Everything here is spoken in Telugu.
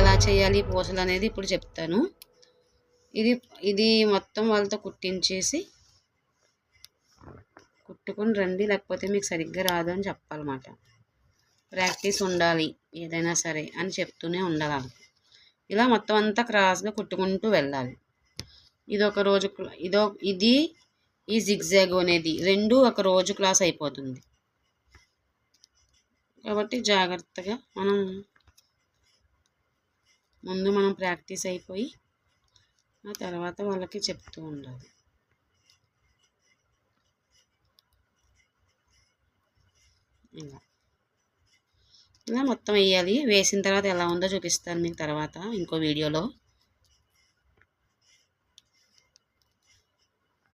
ఎలా చేయాలి? పూసలు అనేది ఇప్పుడు చెప్తాను. ఇది ఇది మొత్తం వాళ్ళతో కుట్టించేసి కుట్టుకొని రండి లేకపోతే మీకు సరిగ్గా రాదు అని చెప్పాలన్నమాట. ప్రాక్టీస్ ఉండాలి ఏదైనా సరే అని చెప్తూనే ఉండాలి. ఇలా మొత్తం అంతా క్రాస్గా కుట్టుకుంటూ వెళ్ళాలి. ఇది ఒక రోజు క్లా- ఇదో ఇది ఈ జిగ్జాగ్ అనేది రెండు ఒక రోజు క్లాస్ అయిపోతుంది. కాబట్టి జాగ్రత్తగా మనం ముందు మనం ప్రాక్టీస్ అయిపోయి ఆ తర్వాత వాళ్ళకి చెప్తూ ఉండాలి. ఇలా. మొత్తం వేయాలి. వేసిన తర్వాత ఎలా ఉందో చూపిస్తాను మీకు తర్వాత ఇంకో వీడియోలో.